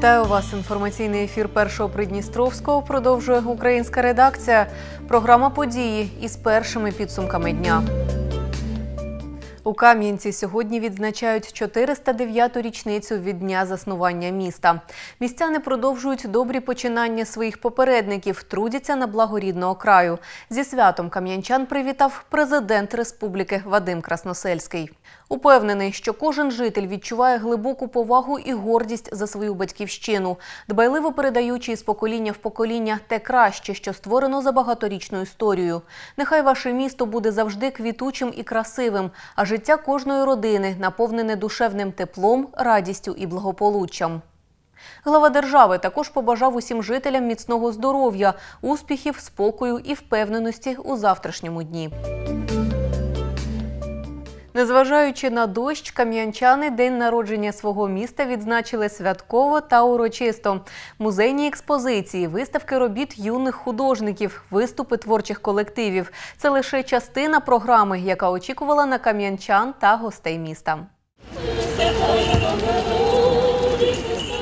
Вітаю вас. Інформаційний ефір першого Придністровського продовжує українська редакція. Програма події із першими підсумками дня. У Кам'янці сьогодні відзначають 409-ту річницю від дня заснування міста. Містяни продовжують добрі починання своїх попередників, трудяться на благо рідного краю. Зі святом кам'янчан привітав президент республіки Вадим Красносельський. Упевнений, що кожен житель відчуває глибоку повагу і гордість за свою батьківщину, дбайливо передаючи із покоління в покоління те краще, що створено за багаторічну історію. Нехай ваше місто буде завжди квітучим і красивим, а життя кожної родини наповнене душевним теплом, радістю і благополуччям. Глава держави також побажав усім жителям міцного здоров'я, успіхів, спокою і впевненості у завтрашньому дні. Незважаючи на дощ, кам'янчани день народження свого міста відзначили святково та урочисто. Музейні експозиції, виставки робіт юних художників, виступи творчих колективів це лише частина програми, яка очікувала на кам'янчан та гостей міста.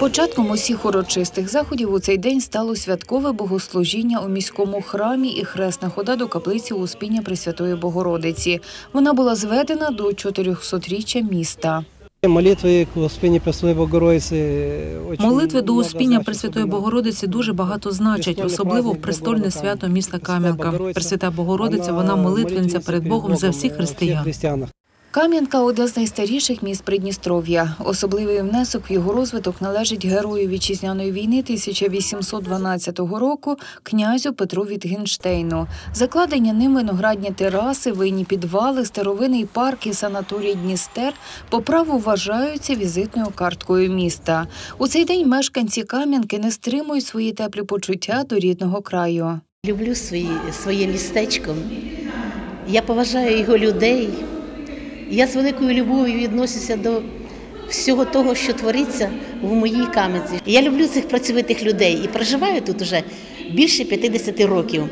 Початком усіх урочистих заходів у цей день стало святкове богослужіння у міському храмі і хресна хода до каплиці Успіння Пресвятої Богородиці. Вона була зведена до 400-річчя міста. Молитви к Успінні Пресвятої Богородиці. Молитви до Успіння Пресвятої. Богородиці дуже багато значать, особливо в престольне свято міста Кам'янка. Пресвята Богородиця, вона молитвенця перед Богом за всіх християн. Кам'янка одне з найстаріших міст Придністров'я. Особливий внесок в його розвиток належить герою вітчизняної війни 1812 року князю Петру Вітгенштейну. Закладені ним виноградні тераси, винні підвали, старовинний парк і санаторій Дністер по праву вважаються візитною карткою міста. У цей день мешканці Кам'янки не стримують свої теплі почуття до рідного краю. Люблю свої, своє містечко. Я поважаю його людей. Я з великою любов'ю відносюся до всього того, що твориться в моїй кам'янці. Я люблю цих працьовитих людей і проживаю тут уже більше 50 років.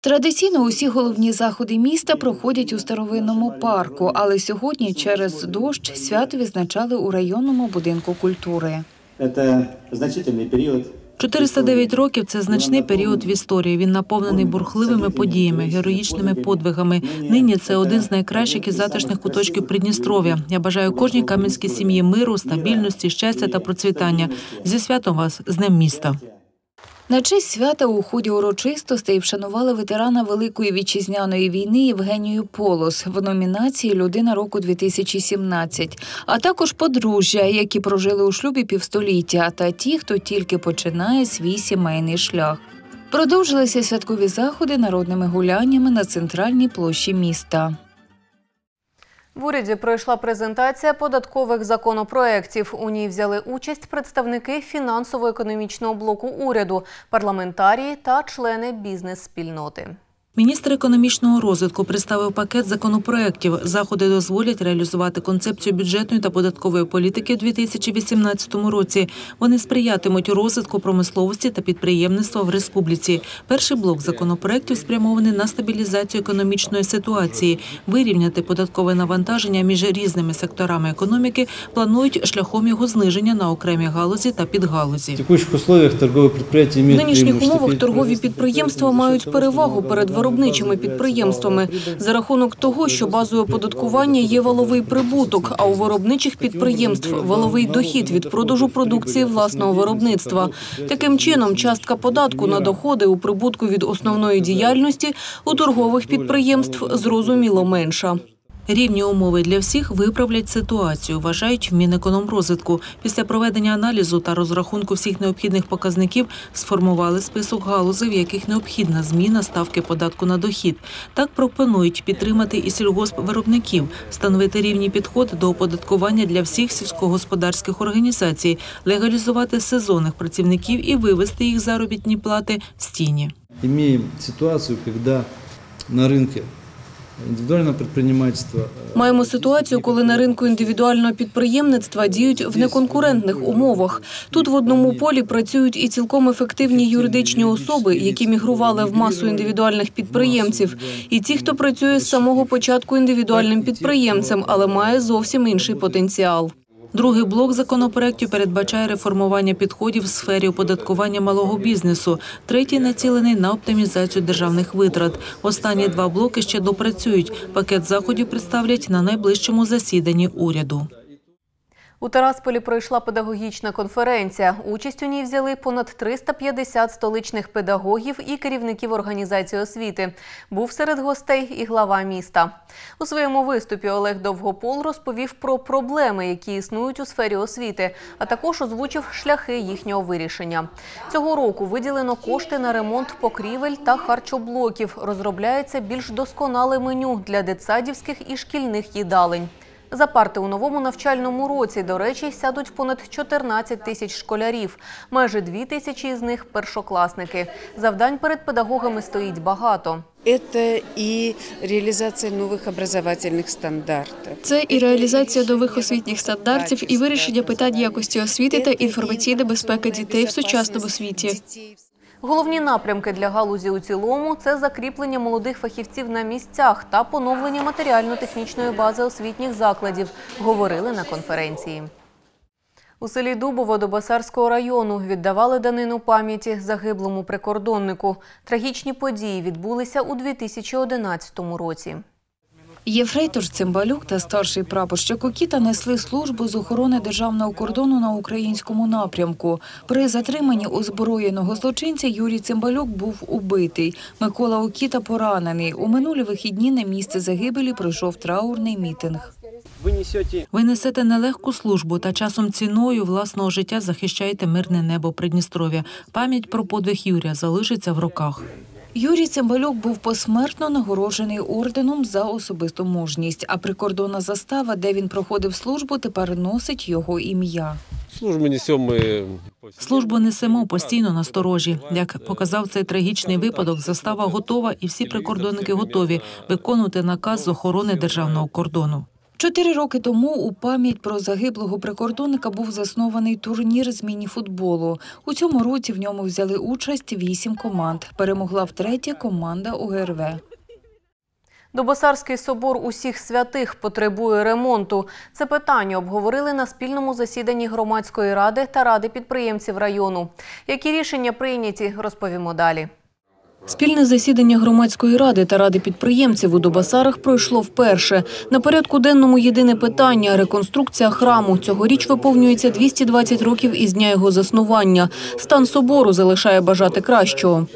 Традиційно усі головні заходи міста проходять у старовинному парку, але сьогодні через дощ свято відзначали у районному будинку культури. Это значительный период. 409 років це значний період в історії. Він наповнений бурхливими подіями, героїчними подвигами. Нині це один з найкращих і затишних куточків Придністров'я. Я бажаю кожній кам'янській сім'ї миру, стабільності, щастя та процвітання. Зі святом вас з Днем міста. На честь свята у ході урочистостей вшанували ветерана Великої вітчизняної війни Євгенію Полос в номінації Людина року 2017, а також подружжя, які прожили у шлюбі півстоліття, та ті, хто тільки починає свій сімейний шлях. Продовжилися святкові заходи народними гуляннями на центральній площі міста. В уряді пройшла презентація податкових законопроєктів. У ній взяли участь представники фінансово-економічного блоку уряду, парламентарії та члени бізнес-спільноти. Міністр економічного розвитку представив пакет законопроєктів. Заходи дозволять реалізувати концепцію бюджетної та податкової політики у 2018 році. Вони сприятимуть розвитку промисловості та підприємництва в республіці. Перший блок законопроєктів спрямований на стабілізацію економічної ситуації. Вирівняти податкове навантаження між різними секторами економіки планують шляхом його зниження на окремі галузі та підгалузі. В нинішніх умовах торгові підприємства мають перевагу перед виробничими підприємствами за рахунок того, що базою оподаткування є валовий прибуток, а у виробничих підприємств валовий дохід від продажу продукції власного виробництва. Таким чином, частка податку на доходи у прибутку від основної діяльності у торгових підприємств зрозуміло менша. Рівні умови для всіх виправлять ситуацію, вважають в Мінекономрозвитку. Після проведення аналізу та розрахунку всіх необхідних показників сформували список галузей, в яких необхідна зміна ставки податку на дохід. Так пропонують підтримати і сільгоспвиробників, встановити рівні підходи до оподаткування для всіх сільськогосподарських організацій, легалізувати сезонних працівників і вивести їх заробітні плати з тіні. Имеем ситуацию, когда на рынке індивідуальне підприємництво е, Маємо ситуацію, коли на ринку індивідуального підприємництва діють в неконкурентних умовах. Тут в одному полі працюють і цілком ефективні юридичні особи, які мігрували в масу індивідуальних підприємців, і ті, хто працює з самого початку індивідуальним підприємцем, але має зовсім інший потенціал. Другий блок законопроектів передбачає реформування підходів в сфері оподаткування малого бізнесу. Третій націлений на оптимізацію державних витрат. Останні два блоки ще допрацюють. Пакет заходів представлять на найближчому засіданні уряду. У Тарасполі пройшла педагогічна конференція. Участь у ній взяли понад 350 столичних педагогів і керівників організацій освіти. Був серед гостей і глава міста. У своєму виступі Олег Довгопол розповів про проблеми, які існують у сфері освіти, а також озвучив шляхи їхнього вирішення. Цього року виділено кошти на ремонт покрівель та харчоблоків. Розробляється більш досконале меню для дитсадівських і шкільних їдалень. За парти у новому навчальному році, до речі, сядуть понад 14 тисяч школярів. Майже 2 тисячі з них – першокласники. Завдань перед педагогами стоїть багато. Это и реализация новых образовательных стандартов. Це і реалізація нових освітніх стандартів, і вирішення питань якості освіти та інформаційної безпеки дітей в сучасному світі. Головні напрямки для галузі у цілому – це закріплення молодих фахівців на місцях та поновлення матеріально-технічної бази освітніх закладів, говорили на конференції. У селі Дубово до Басарського району віддавали данину пам'яті загиблому прикордоннику. Трагічні події відбулися у 2011 році. Єфрейтор Цимбалюк та старший прапорщик Окіта несли службу з охорони державного кордону на українському напрямку. При затриманні озброєного злочинця Юрій Цимбалюк був убитий. Микола Окіта поранений. У минулі вихідні на місце загибелі пройшов траурний мітинг. Ви несете нелегку службу та часом ціною власного життя захищаєте мирне небо Придністров'я. Пам'ять про подвиг Юрія залишиться в руках. Юрій Цимбалюк був посмертно нагороджений орденом за особисту мужність, а прикордонна застава, де він проходив службу, тепер носить його ім'я. Службу несем мы Службу несемо постійно на сторожі. Як показав цей трагічний випадок, застава готова і всі прикордонники готові виконувати наказ з охорони державного кордону. Чотири роки тому у пам'ять про загиблого прикордонника був заснований турнір з міні-футболу. У цьому році в ньому взяли участь вісім команд. Перемогла втретє команда ОГРВ. Добосарський собор усіх святих потребує ремонту. Це питання обговорили на спільному засіданні громадської ради та ради підприємців району. Які рішення прийняті, розповімо далі. Спільне засідання громадської ради та ради підприємців у Добасарах пройшло вперше. На порядку денному єдине питання – реконструкція храму. Цьогоріч виповнюється 220 років із дня його заснування. Стан собору залишає бажати кращого.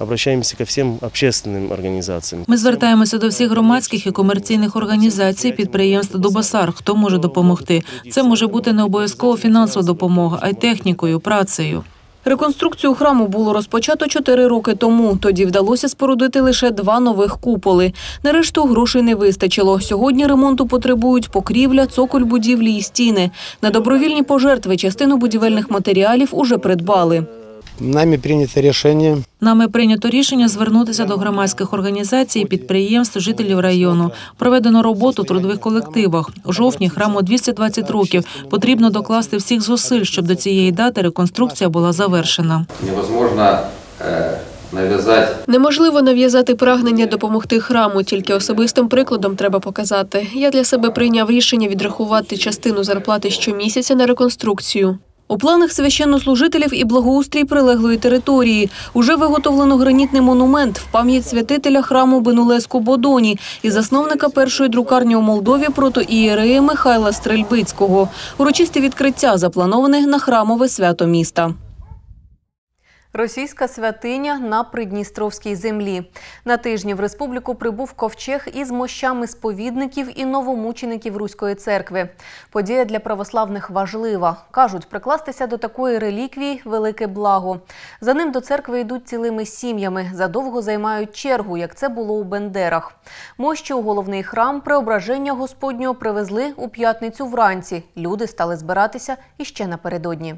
обращаемся ко всем общественным организациям. Ми звертаємося до всіх громадських і комерційних організацій, підприємств Дубасар. Хто може допомогти? Це може бути не обов'язково фінансова допомога, а й технікою, працею. Реконструкцію храму було розпочато чотири роки тому. Тоді вдалося спорудити лише два нових куполи. На решту грошей не вистачило. Сьогодні ремонту потребують покрівля, цоколь будівлі і стіни. На добровільні пожертви частину будівельних матеріалів уже придбали. Нами принято решение Нами прийнято рішення звернутися до громадських організацій, підприємств, жителів району. Проведено роботу в трудових колективах. У жовтні храму 220 років. Потрібно докласти всіх зусиль, щоб до цієї дати реконструкція була завершена. невозможно э, навязать Неможливо нав'язати прагнення допомогти храму, тільки особистим прикладом треба показати. Я для себе прийняв рішення відрахувати частину зарплати щомісяця на реконструкцію. У планах священнослужителів і благоустрій прилеглої території. Уже виготовлено гранітний монумент в пам'ять святителя храму Бенулеску Бодоні і засновника першої друкарні у Молдові протоієрея Михайла Стрельбицького. Урочисте відкриття заплановане на храмове свято міста. Російська святиня на Придністровській землі. На тижні в республіку прибув ковчег із мощами сповідників і новомучеників Руської церкви. Подія для православних важлива. Кажуть, прикластися до такої реліквії – велике благо. За ним до церкви йдуть цілими сім'ями, задовго займають чергу, як це було у Бендерах. Мощі у головний храм преображення Господнього привезли у п'ятницю вранці. Люди стали збиратися іще напередодні.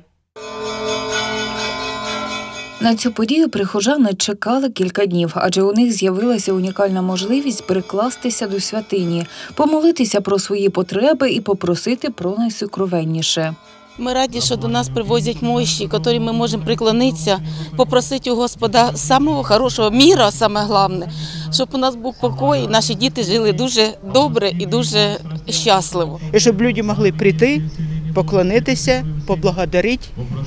На цю подію прихожани чекали кілька днів, адже у них з'явилася унікальна можливість прикластися до святині, помолитися про свої потреби і попросити про найсокровенніше. Ми раді, що до нас привозять мощі, які ми можемо приклонитися, попросити у Господа самого хорошого міра, саме головне, щоб у нас був покой, і наші діти жили дуже добре і дуже щасливо. і щоб люди могли прийти поклонитися, поблагодарити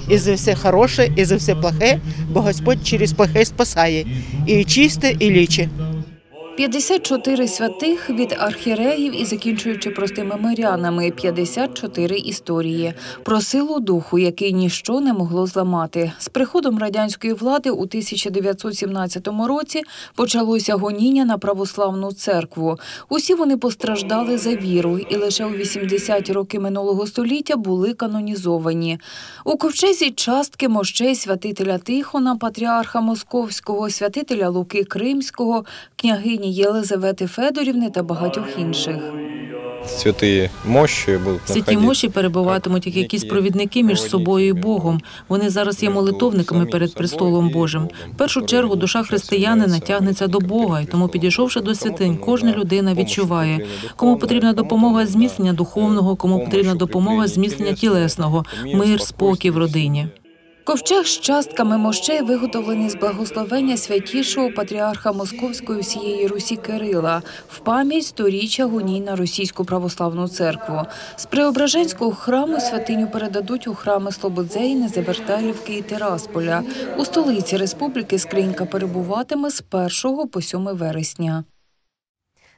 і за все хороше, і за все плохе, бо Господь через плохе спасає. І чисте, і ліче. 54 святих від архіреїв і закінчуючи простими мирянами, 54 історії про силу духу, який ніщо не могло зламати. З приходом радянської влади у 1917 році почалося гоніння на православну церкву. Усі вони постраждали за віру, і лише у 80-ті роки минулого століття були канонізовані. У ковчезі частки мощей святителя Тихона, патріарха Московського, святителя Луки Кримського, княгині Єлизавети Федорівни та багатьох інших. Святі мощі Святі мощі перебуватимуть як якісь провідники між собою і Богом. Вони зараз є молитовниками перед престолом Божим. В першу чергу душа християнина тягнеться до Бога, і тому, підійшовши до святинь, кожна людина відчуває, кому потрібна допомога зміцнення духовного, кому потрібна допомога зміцнення тілесного, мир, спокій в родині. Ковчег з частками мощей виготовлений з благословення святішого патріарха Московської всієї Русі Кирила в пам'ять сторіччя гоній на російську православну церкву. З Преображенського храму святиню передадуть у храми Слободзейни, Заверталівки і Тирасполя. У столиці республіки скринька перебуватиме з 1 по 7 вересня.